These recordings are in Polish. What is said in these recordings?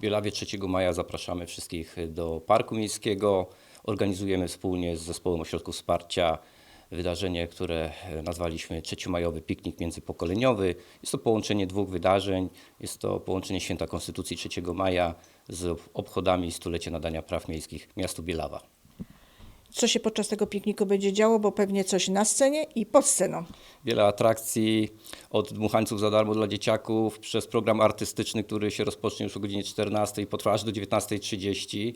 W Bielawie 3 maja zapraszamy wszystkich do Parku Miejskiego. Organizujemy wspólnie z Zespołem Ośrodków Wsparcia wydarzenie, które e, nazwaliśmy Trzeciomajowy Piknik Międzypokoleniowy. Jest to połączenie dwóch wydarzeń. Jest to połączenie Święta Konstytucji 3 maja z obchodami stulecia nadania praw miejskich miastu Bielawa. Co się podczas tego pikniku będzie działo, bo pewnie coś na scenie i pod sceną. Wiele atrakcji, od dmuchańców za darmo dla dzieciaków, przez program artystyczny, który się rozpocznie już o godzinie 14 i potrwa aż do 19.30.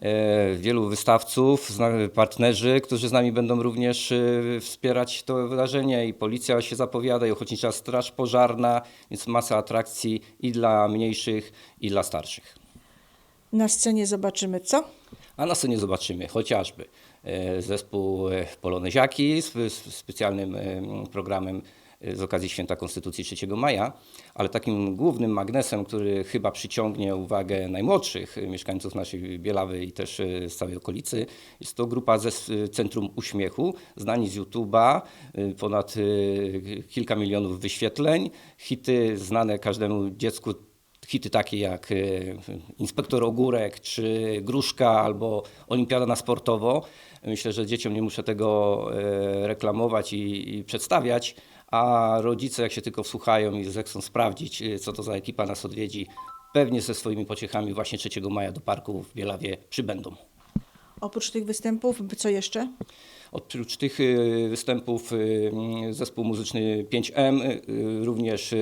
E, Wielu wystawców, partnerzy, którzy z nami będą również e, wspierać to wydarzenie i policja się zapowiada, i Ochotnicza Straż Pożarna, więc masa atrakcji i dla mniejszych, i dla starszych. Na scenie zobaczymy co? A na scenie zobaczymy chociażby e, zespół e, Poloneziaki z, specjalnym e, programem z okazji Święta Konstytucji 3 maja, ale takim głównym magnesem, który chyba przyciągnie uwagę najmłodszych mieszkańców naszej Bielawy i też z całej okolicy, jest to grupa ze Centrum Uśmiechu, znani z YouTube'a, ponad kilka milionów wyświetleń, hity znane każdemu dziecku hity takie jak e, Inspektor Ogórek, czy Gruszka, albo Olimpiada na sportowo. Myślę, że dzieciom nie muszę tego e, reklamować i, i przedstawiać, a rodzice jak się tylko wsłuchają i zechcą sprawdzić, e, co to za ekipa nas odwiedzi, pewnie ze swoimi pociechami właśnie 3 maja do parku w Bielawie przybędą. Oprócz tych występów, co jeszcze? Oprócz tych y, występów y, mm, zespół muzyczny 5M, y, również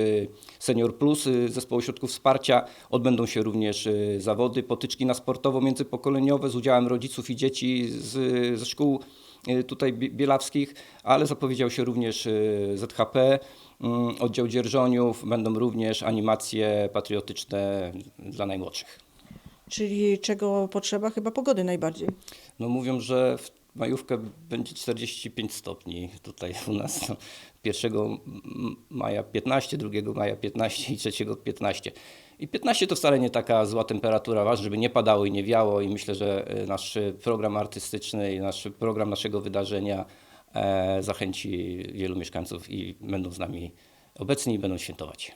Senior Plus, zespoł ośrodków wsparcia. Odbędą się również zawody, potyczki na sportowo międzypokoleniowe z udziałem rodziców i dzieci z, ze szkół tutaj bie- bielawskich, ale zapowiedział się również ZHP, mm, oddział dzierżoniów. Będą również animacje patriotyczne dla najmłodszych. Czyli czego potrzeba? Chyba pogody najbardziej. No mówią, że w majówkę będzie 45 stopni tutaj u nas. No, 1 m- maja 15, 2 maja 15 i 3 15. I 15 to wcale nie taka zła temperatura, ważne, żeby nie padało i nie wiało i myślę, że e, nasz program artystyczny i nasz program naszego wydarzenia e, zachęci wielu mieszkańców i będą z nami obecni i będą świętować.